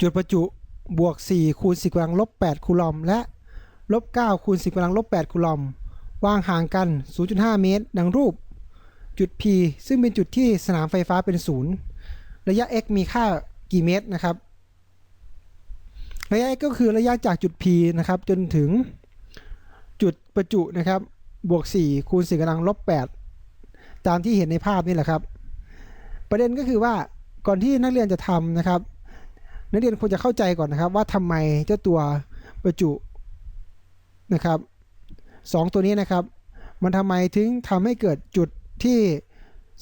จุดประจุบวก 4 คูณ 10กำลังลบ 8 คูลอม และลบ 9 คูณ 10กำลังลบ 8 คูลอม วางห่างกัน 0.5 เมตร ดังรูป จุด P ซึ่งเป็นจุดที่สนามไฟฟ้าเป็นศูนย์ระยะ x มีค่ากี่เมตรนะครับ ระยะ x ก็คือระยะจากจุด P นะครับจนถึงจุดประจุนะครับบวก 4 คูณ 10กำลังลบ 8 ตามที่เห็นในภาพนี่แหละครับ ประเด็นก็คือว่าก่อนที่นักเรียนจะทำนะครับ นักเรียนควรจะเข้าใจก่อนนะครับ ว่าทำไมเจ้าตัวประจุนะครับสองตัวนี้นะครับ มันทำไมถึงทำให้เกิดจุดที่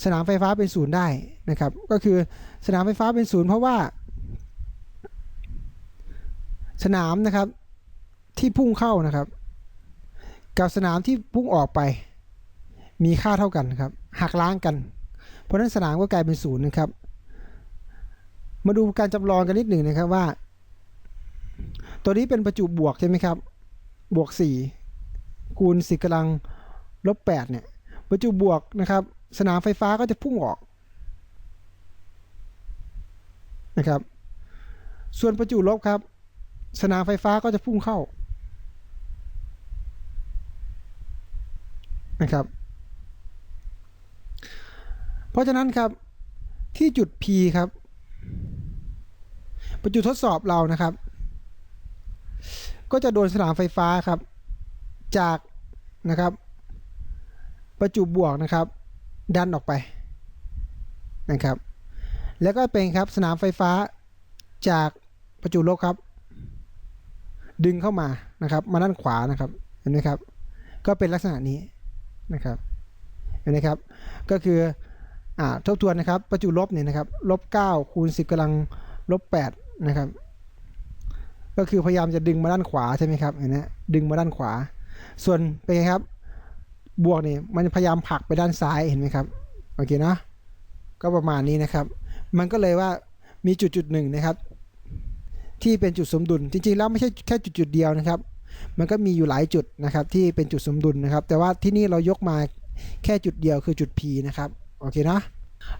สนามไฟฟ้าเป็นศูนย์ได้นะครับ ก็คือสนามไฟฟ้าเป็นศูนย์เพราะว่า สนามนะครับที่พุ่งเข้านะครับ กับสนามที่พุ่งออกไป มีค่าเท่ากันครับหักล้างกัน เพราะฉะนั้นสนามก็กลายเป็นศูนย์นะครับ มาดูการจำลองกันนิดหนึ่งนะครับว่า ตัวนี้เป็นประจุบวกใช่ไหมครับ บวก 4 คูณ10กำลังลบ8เนี่ย ประจุบวกนะครับ สนามไฟฟ้าก็จะพุ่งออกนะครับ ส่วนประจุลบครับ สนามไฟฟ้าก็จะพุ่งเข้านะครับ เพราะฉะนั้นครับที่จุด P ครับ ประจุทดสอบเรานะครับ ก็จะโดนสนามไฟฟ้าครับ จากนะครับ ประจุบวกนะครับ ดันออกไปนะครับ แล้วก็เป็นครับสนามไฟฟ้าจากประจุลบครับ ดึงเข้ามานะครับ มาด้านขวานะครับเห็นไหมครับ ก็เป็นลักษณะนี้นะครับเห็นไหมครับ ก็คืออ่าทบทวนนะครับ ประจุลบเนี่ยนะครับลบ9คูณ10กำลังลบ8 นะครับ ก็คือพยายามจะดึงมาด้านขวาใช่ไหมครับเห็นไหมดึงมาด้านขวา ส่วนเป็นไงครับ บวกนี่มันพยายามผลักไปด้านซ้ายเห็นไหมครับโอเคนะก็ประมาณนี้นะครับ มันก็เลยว่ามีจุดจุดหนึ่งนะครับ ที่เป็นจุดสมดุล จริงๆแล้วไม่ใช่แค่จุดจุดเดียวนะครับ มันก็มีอยู่หลายจุดนะครับ ที่เป็นจุดสมดุลนะครับ แต่ว่าที่นี่เรายกมาแค่จุดเดียวคือจุด P นะครับโอเคนะ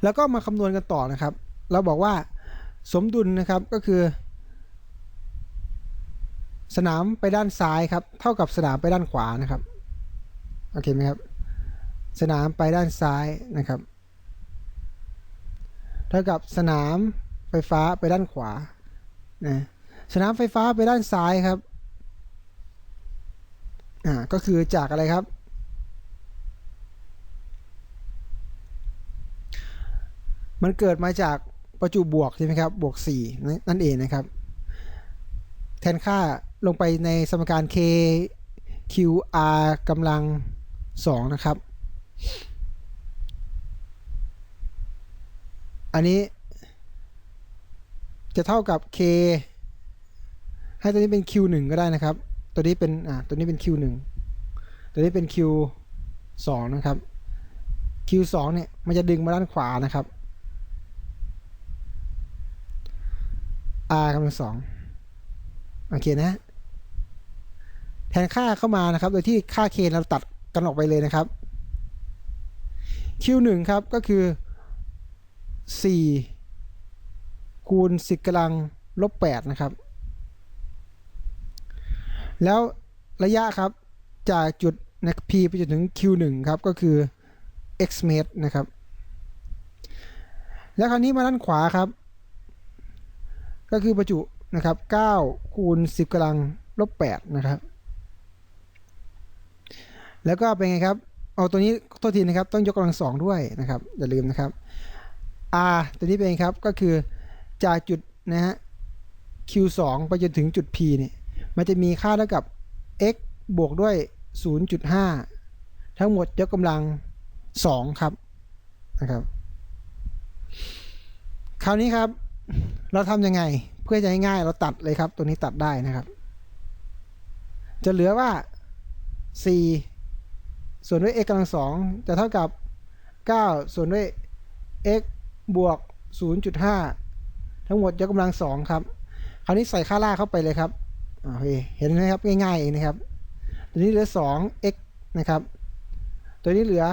แล้วก็มาคำนวณกันต่อนะครับ เราบอกว่า สมดุลนะครับก็คือ สนามไปด้านซ้ายครับ เท่ากับสนามไปด้านขวานะครับโอเคไหมครับ สนามไปด้านซ้ายนะครับ เท่ากับสนามไฟฟ้าไปด้านขวานะสนามไฟฟ้าไปด้านซ้ายครับอ่าก็คือจากอะไรครับ มันเกิดมาจาก ประจุบวกใช่ไหมครับบวก4นั่นเองนะครับ แทนค่าลงไปในสมการ k q r กำลัง 2 นะครับ อันนี้ จะเท่ากับ k ให้ตัวนี้เป็น q 1ก็ได้นะครับ ตัวนี้เป็นอ่าตัวนี้เป็น q 1ตัวนี้เป็น q 2นะครับ q 2เนี่ยมันจะดึงมาด้านขวานะครับ r กำลังสองโอเคนะ แทนค่าเข้ามานะครับ โดยที่ค่า k เราตัดกันออกไปเลยนะครับ q 1 ครับก็คือ 4 คูณ 10กำลังลบ 8 นะครับ แล้วระยะครับจากจุดนะ p ไปจนถึง q 1 ครับ ก็คือ x เมตรนะครับ แล้วคราวนี้มาด้านขวาครับ ก็คือประจุนะครับ9คูณ10กำลังลบ8นะครับ แล้วก็เป็นไงครับ เอาตัวนี้โทษทีนะครับ ต้องยกกำลังสองด้วยนะครับ อย่าลืมนะครับ r ตัวนี้เป็นไงครับ ก็คือจากจุดนะฮะ q 2ไปจนถึงจุด p เนี่ย มันจะมีค่าเท่ากับ x บวกด้วย 0.5 ทั้งหมดยกกำลัง 2 ครับนะครับ คราวนี้ครับ เราทำยังไงเพื่อจะให้ง่ายเราตัดเลยครับ ตัวนี้ตัดได้นะครับ จะเหลือว่า 4 ส่วนด้วย x กำลังสองจะเท่ากับ 9 ส่วนด้วย x บวก 0.5 ทั้งหมดยกกำลังสองครับ คราวนี้ใส่ค่าล่าเข้าไปเลยครับเเห็นไหมครับง่ายๆเองนะครับ ตัวนี้เหลือ 2 x นะครับ ตัวนี้เหลือ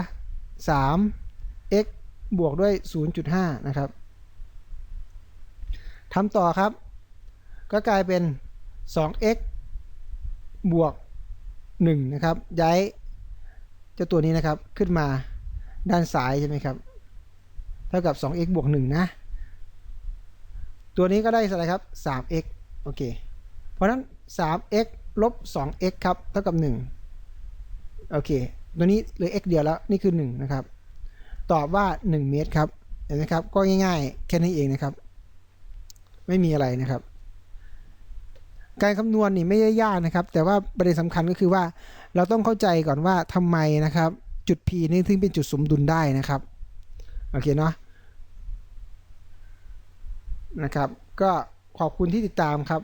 3 x บวกด้วย 0.5 นะครับ ทำต่อครับ ก็กลายเป็น 2x บวก 1 นะครับ ย้ายเจ้าตัวนี้นะครับขึ้นมาด้านซ้ายใช่ไหมครับ เท่ากับ 2x บวก 1 นะ ตัวนี้ก็ได้อะไรครับ 3x โอเค เพราะนั้น 3x ลบ 2x ครับ เท่ากับ 1 โอเค ตัวนี้เหลือ x เดียวแล้ว นี่คือ 1 นะครับ ตอบว่า 1 เมตรครับ เห็นไหมครับ ก็ง่ายๆ แค่นี้เองนะครับ ไม่มีอะไรนะครับ การคำนวณนี่ไม่ได้ยากนะครับ แต่ว่าประเด็นสำคัญก็คือว่า เราต้องเข้าใจก่อนว่าทำไมนะครับ จุด P นี่ถึงเป็นจุดสมดุลได้นะครับโอเคเนาะนะครับ ก็ขอบคุณที่ติดตามครับ